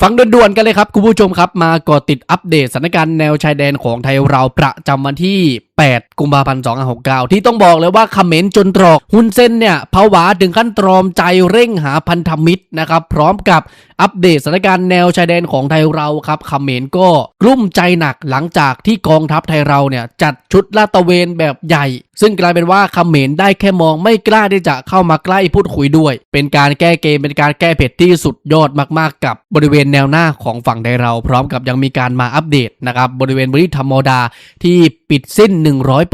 ฟังด่วนๆกันเลยครับ คุณผู้ชมครับ มาก่อติดอัปเดตสถานการณ์แนวชายแดนของไทยเราประจำวันที่ 8 กุมภาพันธ์2569 ที่ต้องบอกเลยว่าคอมเมนต์จนตรอกฮุนเซนเนี่ยผวาถึงขั้นตรอมใจเร่งหาพันธมิตรนะครับ พร้อมกับอัปเดตสถานการณ์แนวชายแดนของไทยเราครับคอมเมนต์ก็กลุ้มใจหนักหลังจากที่กองทัพไทยเราเนี่ยจัดชุดลาดตะเวนแบบใหญ่ ซึ่งกลายเป็นว่าคอมเมนต์ได้แค่มองไม่กล้าที่จะเข้ามาใกล้พูดคุยด้วย เป็นการแก้เกมเป็นการแก้เผ็ดที่สุดยอดมากๆ กับบริเวณแนวหน้าของฝั่งไทยเรา พร้อมกับยังมีการมาอัปเดตนะครับบริเวณบริธรรมดาที่ปิดสิ้น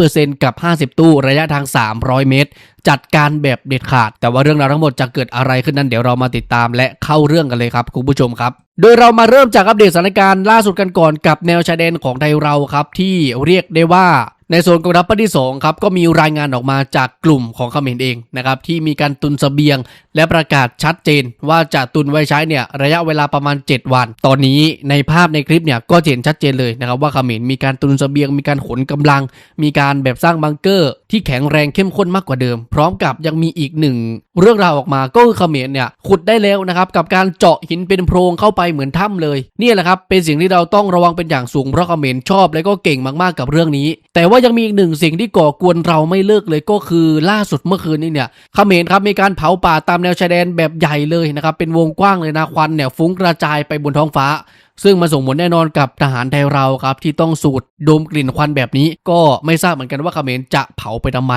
100%กับ 50 ตู้ระยะทาง 300 เมตร จัดการแบบเด็ดขาด แต่ว่าเรื่องราวทั้งหมดจะเกิดอะไรขึ้นนั้นเดี๋ยวเรามาติดตามและเข้าเรื่องกันเลยครับคุณผู้ชมครับ โดยเรามาเริ่มจากอัปเดตสถานการณ์ล่าสุดกันก่อนกับแนวชายแดนของไทยเราครับที่เรียกได้ว่า ในโซนกองทัพภาคที่2ครับก็มีรายงานออกมาจากกลุ่มของเขมรเองนะครับที่มีการตุนเสบียง และประกาศชัดเจน ว่าจะตุนไว้ใช้เนี่ยระยะเวลาประมาณ 7 วัน ตอนนี้ในภาพในคลิปเนี่ยก็เห็นชัดเจนเลยนะครับว่าเขมรมีการตุนเสบียง มีการขนกำลัง มีการแบบสร้างบังเกอร์ ที่แข็งแรงเข้มข้นมากกว่าเดิม พร้อมกับยังมีอีกหนึ่งเรื่องราวออกมาก็คือเขมรเนี่ยขุดได้แล้วนะครับกับการเจาะหินเป็นโพรงเข้าไปเหมือนถ้ำเลยนี่แหละครับเป็นสิ่งที่เราต้องระวังเป็นอย่างสูงเพราะเขมรชอบและก็เก่งมากๆกับเรื่องนี้ แต่ว่ายังมีอีกหนึ่งสิ่งที่ก่อกวนเราไม่เลิกเลยก็คือล่าสุดเมื่อคืนนี้เนี่ยเขมรครับมีการเผาป่าตามแนวชายแดนแบบใหญ่เลยนะครับเป็นวงกว้างเลยนะควันเนี่ยฟุ้งกระจายไปบนท้องฟ้า ซึ่งมาส่งผลแน่นอนกับทหารไทยเราครับที่ต้องสูดดมกลิ่นควันแบบนี้ ก็ไม่ทราบเหมือนกันว่าเขมรจะเผาไปทำไม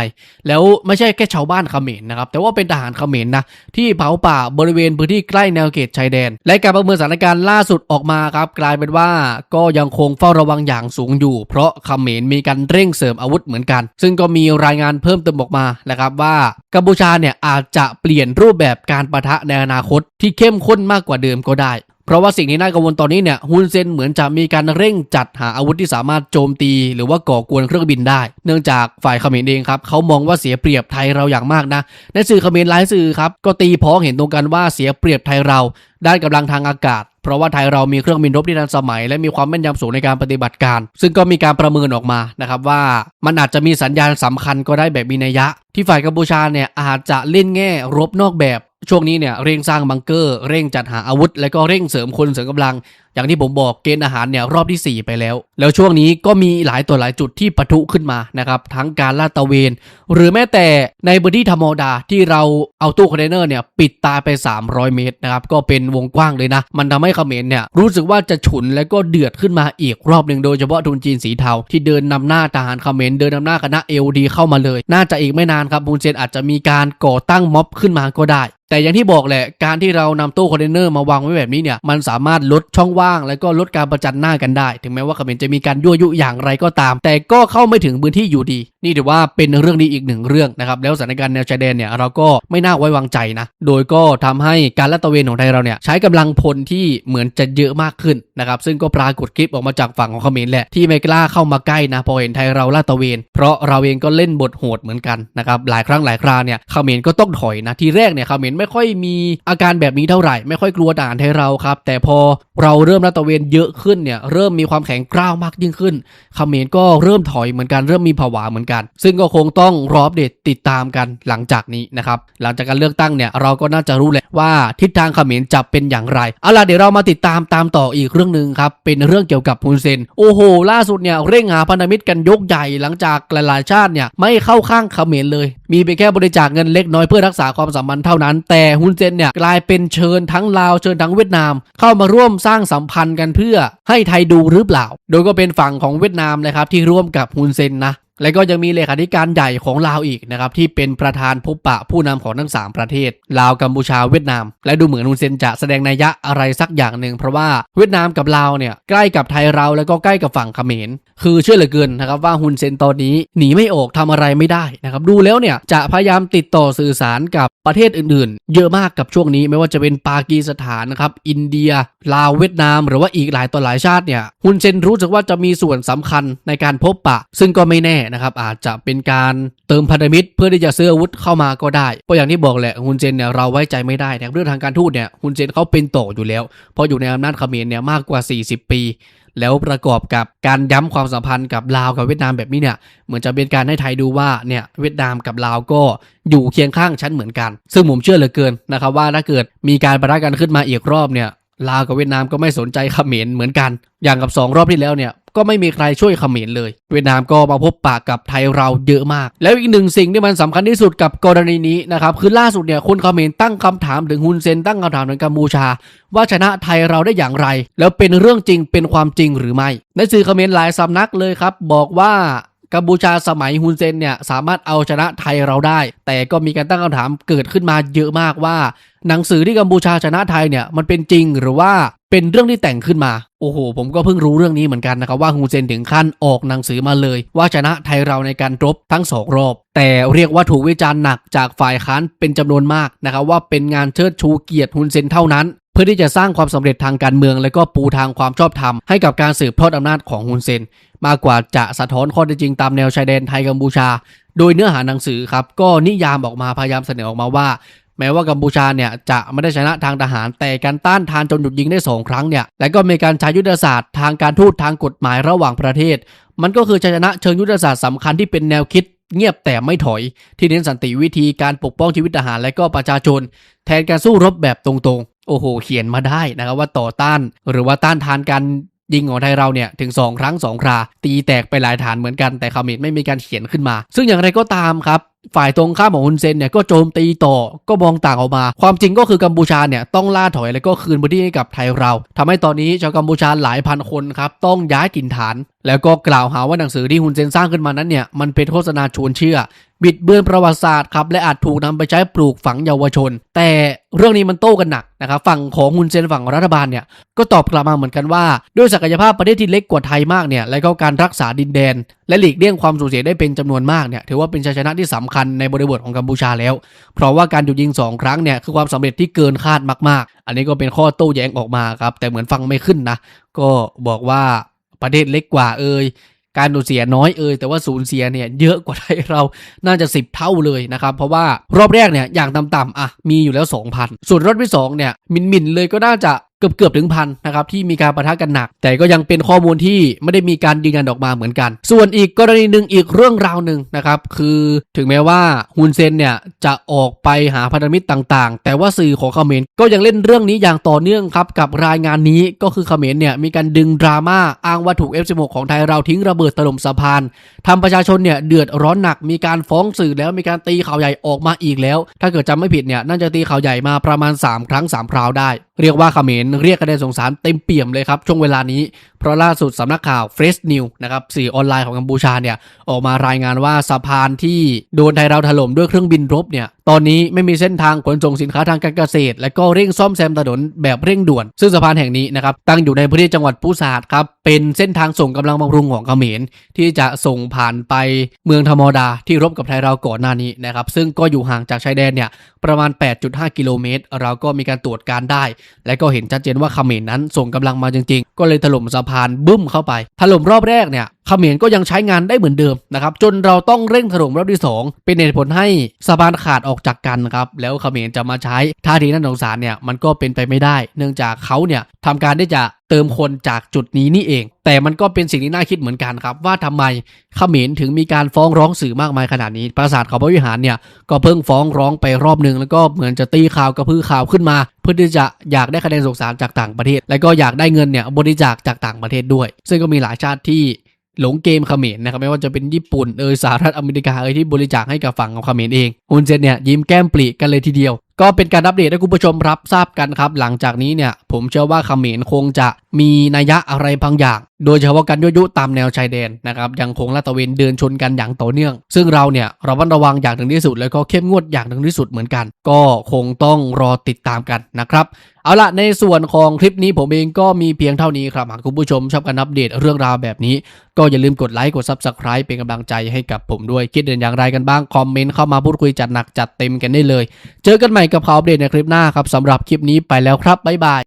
แล้วไม่ใช่แค่ชาวบ้านเขมรนะครับแต่ว่าเป็นทหารเขมรนะที่เผาป่าบริเวณพื้นที่ใกล้แนวเขตชายแดน และการประเมินสถานการณ์ล่าสุดออกมาครับกลายเป็นว่าก็ยังคงเฝ้าระวังอย่างสูงอยู่ เพราะเขมรมีการเร่งเสริมอาวุธเหมือนกัน ซึ่งก็มีรายงานเพิ่มเติมออกมานะครับว่ากัมพูชาเนี่ยอาจจะเปลี่ยนรูปแบบการประทะในอนาคตที่เข้มข้นมากกว่าเดิมก็ได้ เพราะว่าสิ่งที่น่ากังวลตอนนี้เนี่ยฮุนเซนเหมือนจะมีการเร่งจัดหาอาวุธที่สามารถโจมตี หรือว่าก่อกวนเครื่องบินได้ เนื่องจากฝ่ายเขมรเองครับเขามองว่าเสียเปรียบไทยเราอย่างมากนะในสื่อเขมรหลายสื่อครับก็ตีพ้องเห็นตรงกันว่าเสียเปรียบไทยเราด้านกำลังทางอากาศเพราะว่าไทยเรามีเครื่องบินรบที่ทันสมัย และมีความแม่นยำสูงในการปฏิบัติการ ซึ่งก็มีการประเมินออกมานะครับว่ามันอาจจะมีสัญญาณสำคัญก็ได้แบบมีนัยยะ ที่ฝ่ายกัมพูชาเนี่ยอาจจะเล่นแง่รบนอกแบบ ช่วงนี้เนี่ยเร่งสร้างบังเกอร์ เร่งจัดหาอาวุธ และก็เร่งเสริมคนเสริมกำลัง อย่างที่ผมบอกเกณฑ์อาหารเนี่ยรอบที่ 4 ไปแล้ว แล้วช่วงนี้ก็มีหลายตัวหลายจุดที่ปะทุขึ้นมานะครับทั้งการลาดตะเวน หรือแม้แต่ในพื้นที่ธรรมดาที่เราเอาตู้คอนเทนเนอร์เนี่ยปิดตาไป 300 เมตรนะครับก็เป็นวงกว้างเลยนะ มันทำให้เขมรเนี่ยรู้สึกว่าจะฉุนและก็เดือดขึ้นมาอีกรอบหนึ่งโดยเฉพาะทุนจีนสีเทาที่เดินนำหน้าทหารเขมรเดินนำหน้าคณะเอลดีเข้ามาเลย น่าจะอีกไม่นานครับบุนเซนอาจจะมีการก่อตั้งม็อบขึ้นมาก็ได้ แต่อย่างที่บอกแหละการที่เรานำตู้คอนเทนเนอร์มาวางไว้แบบนี้เนี่ยมันสามารถลดช่องว่าง และก็ลดการประจันหน้ากันได้ ถึงแม้ว่าเขมรจะมีการยั่วยุอย่างไรก็ตาม แต่ก็เข้าไม่ถึงพื้นที่อยู่ดี นี่ถือว่าเป็นเรื่องดีอีกหนึ่งเรื่องนะครับแล้วสถานการณ์แนวชายแดนเนี่ยเราก็ไม่น่าไว้วางใจนะโดยก็ทำให้การลาดตระเวนของไทยเราเนี่ยใช้กำลังพลที่เหมือนจะเยอะมากขึ้นนะครับซึ่งก็ปรากฏคลิปออกมาจากฝั่งของเขมรแหละที่ไม่กล้าเข้ามาใกล้นะพอเห็นไทยเราลาดตระเวน เพราะเราเองก็เล่นบทโหดเหมือนกันนะครับหลายครั้งหลายคราเนี่ยเขมรก็ต้องถอยนะทีแรกเนี่ยเขมรไม่ค่อยมีอาการแบบนี้เท่าไหร่ไม่ค่อยกลัวด่านไทยเราครับแต่พอเราเริ่มลาดตระเวนเยอะขึ้นเนี่ยเริ่มมีความแข็งกร้าวมากยิ่งขึ้นเขมรก็เริ่มถอยเหมือนกันเริ่มมีผวาเหมือนกัน ซึ่งก็คงต้องรออัปเดตติดตามกันหลังจากนี้นะครับหลังจากการเลือกตั้งเนี่ยเราก็น่าจะรู้แหละว่าทิศทางเขมรจะเป็นอย่างไรเอาล่ะเดี๋ยวเรามาติดตามตามต่ออีกเรื่องหนึ่งครับเป็นเรื่องเกี่ยวกับฮุนเซนโอ้โหล่าสุดเนี่ยเร่งหาพันธมิตรกันยกใหญ่หลังจากหลายๆชาติเนี่ยไม่เข้าข้างเขมรเลย มีไปแค่บริจาคเงินเล็กน้อยเพื่อรักษาความสัมพันธ์เท่านั้น แต่ฮุนเซนเนี่ยกลายเป็นเชิญทั้งลาวเชิญทั้งเวียดนาม เข้ามาร่วมสร้างสัมพันธ์กันเพื่อให้ไทยดูหรือเปล่า โดยก็เป็นฝั่งของเวียดนามนะครับที่ร่วมกับฮุนเซนนะ และก็ยังมีเลขาธิการใหญ่ของลาวอีกนะครับที่เป็นประธานพบปะผู้นำของทั้ง 3 ประเทศ ลาวกัมพูชาเวียดนาม และดูเหมือนฮุนเซนจะแสดงนัยยะอะไรสักอย่างหนึ่งเพราะว่าเวียดนามกับลาวเนี่ยใกล้กับไทยเราแล้วก็ใกล้กับฝั่งเขมร คือเชื่อเหลือเกินนะครับว่าฮุนเซนตอนนี้หนีไม่ออกทำอะไรไม่ได้นะครับดูแล้วเนี่ยจะพยายามติดต่อสื่อสารกับประเทศอื่นๆ เยอะมากกับช่วงนี้ไม่ว่าจะเป็นปากีสถานนะครับอินเดีย ลาวเวียดนาม หรือว่าอีกหลายต่อหลายชาติเนี่ยฮุนเซนรู้สึกว่าจะมีส่วนสำคัญในการพบปะ ซึ่งก็ไม่แน่นะครับอาจจะเป็นการเติมพันธมิตร เพื่อที่จะซื้ออาวุธเข้ามาก็ได้เพราะอย่างที่บอกแหละฮุนเซนเนี่ยเราไว้ใจไม่ได้นะครับเรื่องทางการทูตเนี่ยฮุนเซนเขาเป็นโตอยู่แล้ว เพราะอยู่ในอำนาจเขมรเนี่ยมากกว่า 40 ปี แล้วประกอบกับการย้ำความสัมพันธ์กับลาวกับเวียดนามแบบนี้เนี่ยเหมือนจะเป็นการให้ไทยดูว่าเนี่ยเวียดนามกับลาวก็อยู่เคียงข้างฉันเหมือนกัน ซึ่งผมเชื่อเหลือเกินนะครับว่าถ้าเกิดมีการประทะกันขึ้นมาอีกรอบเนี่ยลาวกับเวียดนามก็ไม่สนใจเขมรเหมือนกัน อย่างกับ 2 รอบที่แล้วเนี่ย ก็ไม่มีใครช่วยเขมรเลย เวียดนามก็มาพบปากกับไทยเราเยอะมาก แล้วอีกหนึ่งสิ่งที่มันสำคัญที่สุดกับกรณีนี้นะครับคือล่าสุดเนี่ยคนเขมรตั้งคำถามถึงฮุนเซนตั้งคำถามถึงกัมพูชา ว่าชนะไทยเราได้อย่างไร แล้วเป็นเรื่องจริงเป็นความจริงหรือไม่ในสื่อเขมรหลายสำนักเลยครับบอกว่า กัมพูชาสมัยฮุนเซนเนี่ยสามารถเอาชนะไทยเราได้ แต่ก็มีการตั้งคำถามเกิดขึ้นมาเยอะมากว่า หนังสือที่กัมพูชาชนะไทยเนี่ยมันเป็นจริงหรือว่าเป็นเรื่องที่แต่งขึ้นมา โอ้โห ผมก็เพิ่งรู้เรื่องนี้เหมือนกันนะครับว่าฮุนเซนถึงขั้นออกหนังสือมาเลย ว่าชนะไทยเราในการรบทั้งสองรอบ แต่เรียกว่าถูกวิจารณ์หนักจากฝ่ายค้านเป็นจำนวนมากนะครับว่าเป็นงานเชิดชูเกียรติฮุนเซนเท่านั้น พื่อที่จะสร้างความสำเร็จทางการเมือง และก็ปูทางความชอบธรรมให้กับการสืบทอดอำนาจของฮุนเซน มากกว่าจะสะท้อนข้อเท็จจริงตามแนวชายแดนไทยกัมพูชา โดยเนื้อหาหนังสือครับก็นิยามออกมาพยายามเสนอออกมาว่า แม้ว่ากัมพูชาเนี่ยจะไม่ได้ชนะทางทหาร แต่การต้านทานจนหยุดยิงได้สองครั้งเนี่ยและก็มีการใช้ยุทธศาสตร์ทางการทูตทางกฎหมายระหว่างประเทศ มันก็คือชัยชนะเชิงยุทธศาสตร์สำคัญที่เป็นแนวคิดเงียบแต่ไม่ถอย ที่เน้นสันติวิธีการปกป้องชีวิตทหารและก็ประชาชน แทนการสู้รบแบบตรง โอ้โห เขียนมาได้นะครับว่าต่อต้าน หรือว่าต้านทานการยิงของไทยเราเนี่ยถึง 2 ครั้ง 2 ครา ตีแตกไปหลายฐานเหมือนกันแต่เขมรไม่มีการเขียนขึ้นมา ซึ่งอย่างไรก็ตามครับ ฝ่ายตรงข้ามของฮุนเซนเนี่ยก็โจมตีต่อก็มองต่างออกมา ความจริงก็คือกัมพูชาเนี่ยต้องล่าถอยแล้วก็คืนพื้นที่ให้กับไทยเราทำให้ตอนนี้ชาวกัมพูชาหลายพันคนครับต้องย้ายถิ่นฐาน แล้วก็กล่าวหาว่าหนังสือที่ฮุนเซนสร้างขึ้นมานั้นเนี่ยมันเป็นโฆษณาชวนเชื่อ บิดเบือนประวัติศาสตร์ครับและอาจถูกนำไปใช้ปลูกฝังเยาวชน แต่เรื่องนี้มันโต้กันหนักนะครับฝั่งของฮุนเซนฝั่งรัฐบาลเนี่ยก็ตอบกลับมาเหมือนกันว่า ด้วยศักยภาพประเทศที่เล็กกว่าไทยมากเนี่ยและก็การรักษาดินแดน และหลีกเลี่ยงความสูญเสียได้เป็นจำนวนมากเนี่ยถือว่าเป็นชัยชนะที่สำคัญในบริบทของกัมพูชาแล้ว เพราะว่าการหยุดยิงสองครั้งเนี่ยคือความสำเร็จที่เกินคาดมากๆ อันนี้ก็เป็นข้อโต้แย้งออกมาครับ แต่เหมือนฟังไม่ขึ้นนะ ก็บอกว่าประเทศเล็กกว่าเอ่ยการสูญเสียน้อยเอ่ยแต่ว่าสูญเสียเนี่ยเยอะกว่าไทยเราน่าจะ 10 เท่าเลยนะครับ เพราะว่ารอบแรกเนี่ยอย่างต่ำๆอะมีอยู่แล้ว 2,000 ส่วนรอบที่2เนี่ยมินมินเลยก็น่าจะ เกือบเกือบๆถึงพันนะครับที่มีการประทะกันหนัก แต่ก็ยังเป็นข้อมูลที่ไม่ได้มีการยืนยันออกมาเหมือนกัน ส่วนอีกกรณีหนึ่งอีกเรื่องราวหนึ่งนะครับคือถึงแม้ว่าฮุนเซนเนี่ยจะออกไปหาพันธมิตรต่างๆ แต่ว่าสื่อของเขมรก็ยังเล่นเรื่องนี้อย่างต่อเนื่องครับกับรายงานนี้ก็คือเขมรเนี่ยมีการดึงดราม่าอ้างว่าถูก F16 ของไทยเราทิ้งระเบิดถล่มสะพานทำประชาชนเนี่ยเดือดร้อนหนักมีการฟ้องสื่อแล้วมีการตีข่าวใหญ่ออกมาอีกแล้ว ถ้าเกิดจำไม่ผิดเนี่ยน่าจะตีข่าวใหญ่มาประมาณ 3 ครั้ง 3 คราวได้ เรียกว่าเขมรเรียกคะแนนสงสารเต็มเปี่ยมเลยครับช่วงเวลานี้เพราะล่าสุดสำนักข่าว Fresh News นะครับสื่อออนไลน์ของกัมพูชาเนี่ยออกมารายงานว่าสะพานที่โดนไทยเราถล่มด้วยเครื่องบินรบเนี่ยตอนนี้ไม่มีเส้นทางขนส่งสินค้าทางการเกษตร และก็เร่งซ่อมแซมถนนแบบเร่งด่วน ซึ่งสะพานแห่งนี้นะครับตั้งอยู่ในพื้นที่จังหวัดปูซาดครับเป็นเส้นทางส่งกำลังบำรุงของเขมรที่จะส่งผ่านไปเมืองธรรมดาที่รบกับไทยเราก่อนหน้านี้นะครับซึ่งก็อยู่ห่างจากชายแดนเนี่ยประมาณ 8.5 กิโลเมตร เราก็มีการตรวจการได้ และก็เห็นชัดเจนว่าเขมรนั้นส่งกำลังมาจริง ๆ ก็เลยถล่มสะพานบึ้มเข้าไปถล่มรอบแรกเนี่ย เขมรก็ยังใช้งานได้เหมือนเดิมนะครับจนเราต้องเร่งถล่มรอบที่ 2 เป็นเหตุผลให้สะพานขาดออกจากกันนะครับแล้วเขมรจะมาใช้ท่าทีนั้นสงสารเนี่ยมันก็เป็นไปไม่ได้ เนื่องจากเขาเนี่ยทำการที่จะเติมคนจากจุดนี้นี่เอง แต่มันก็เป็นสิ่งที่น่าคิดเหมือนกันครับ ว่าทำไมเขมรถึงมีการฟ้องร้องสื่อมากมายขนาดนี้ ปราสาทเขาพระวิหารเนี่ยก็เพิ่งฟ้องร้องไปรอบหนึ่งแล้วก็เหมือนจะตีข่าวกระพือข่าวขึ้นมา เพื่อที่จะอยากได้คะแนนสงสารจากต่างประเทศ และก็อยากได้เงินเนี่ยบริจาคจากต่างประเทศด้วย ซึ่งก็มีหลายชาติที่ หลงเกมเขมรนะครับไม่ว่าจะเป็นญี่ปุ่นเอยสหรัฐอเมริกาเอยที่บริจาคให้กับฝั่งของเขมรเองฮุนเซนเนี่ยยิ้มแก้มปลีกันเลยทีเดียว ก็เป็นการอัปเดตให้คุณผู้ชมรับทราบกันครับ หลังจากนี้เนี่ย ผมเชื่อว่าเขมรคงจะมีนัยยะอะไรบางอย่าง โดยเฉพาะการยั่วยุตามแนวชายแดนนะครับยังคงลาดตระเวนเดินชนกันอย่างต่อเนื่อง ซึ่งเราเนี่ยระมัดระวังอย่างถึงที่สุด แล้วก็เข้มงวดอย่างถึงที่สุดเหมือนกัน ก็คงต้องรอติดตามกันนะครับเอาละในส่วนของคลิปนี้ผมเองก็มีเพียงเท่านี้ครับหากคุณผู้ชมชอบการอัปเดตเรื่องราวแบบนี้ ก็อย่าลืมกดไลค์กด Subscribe เป็นกำลังใจให้กับผมด้วยคิดเห็นอย่างไรกันบ้างคอมเมนต์เข้ามาพูดคุยจัดหนักจัดเต็มกันได้เลย เจอกันใหม่กับข่าวอัปเดตในคลิปหน้าครับสำหรับคลิปนี้ไปแล้วครับบ๊ายบาย